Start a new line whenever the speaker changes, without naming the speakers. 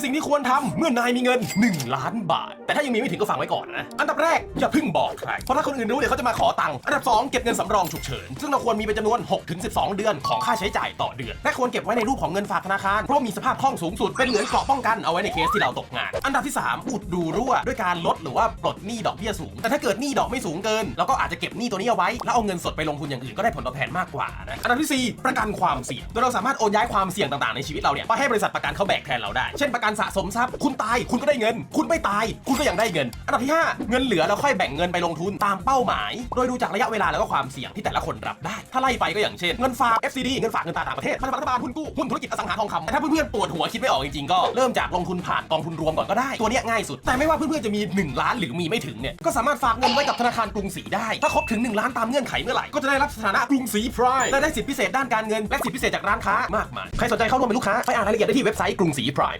คือสิ่งที่ควรทำเมื่อนายมีเงิน 1 ล้านบาท แต่ถ้ายังมีไม่ถึงก็ฟังไว้ก่อนนะ อันดับแรกอย่าเพึ่งบอกใคร เพราะถ้าคนอื่นรู้เดี๋ยวเขาจะมาขอตังค์ อันดับ 2 เก็บเงินสำรองฉุกเฉิน ซึ่งเราควรมีเป็นจำนวน 6-12 เดือนของค่าใช้จ่ายต่อเดือน และควรเก็บไว้ในรูปของเงินฝากธนาคาร เพราะามีสภาพคล่องสูงสุดเป็นเหมือนเกราะป้องกันเอาไว้ในเคสที่เราตกงาน อันดับที่ 3 อุดดูรั่วด้วยการลดหรือว่าปลดหนี้ดอกเบี้ยสูง แต่ถ้าเกิดหนี้ดอกไม่สูงเกินเราก็อาจจะเก็บหนี้ตัวนี้เอาไว้ แล้วเอาเงินสดไปลงทุนอย่างอื่นก็ได้ผลตอบแทนมากกว่านะอันดับที่ 4 ประกันความเสี่ยงโดยเราสามารถโอนย้ายความเสี่ยงต่างๆในชีวิตเราเนี่ยไปให้บริษัทประกันเขาแบกแทนเราได้ เช่นประกันสะสมทรัพย์ คุณตายคุณก็ได้เงิน คุณไม่ตาย คุณก็ยังได้เงิน อันดับที่ 5 เงินเหลือเราค่อยแบ่งเงินไปลงทุนตามเป้าหมาย โดยดูจากระยะเวลาแล้วก็ความเสี่ยงที่แต่ละคนรับได้ ถ้าไล่ไปก็อย่างเช่นเงินฝาก FCD เงินฝากเงินตราต่างประเทศพันธบัตรรัฐบาลหุ้นกู้หุ้นธุรกิจอสังหาทองคำแต่ถ้าเพื่อนๆปวดหัวคิดไม่ออกจริงๆก็เริ่มจากลงทุนผ่านกองทุนรวมก่อนก็ได้ตัวนี้ง่ายสุด แต่ไม่ว่าเพื่อนๆจะมี 1 ล้านหรือมีไม่ถึงเนี่ยก็สามารถฝากเงินไว้กับธนาคารกรุงศรีได้ ถ้าครบถึง 1 ล้านตามเงื่อนไขเมื่อไหร่ก็จะได้รับสถานะกรุงศรีพรายและได้สิทธิพิเศษด้านการเงินและสิทธิพิเศษจากร้านค้ามากมายใครสนใจเข้าร่วมเป็นลูกค้าไปอ่านรายละเอียดได้ที่เว็บไซต์กรุงศรีพราย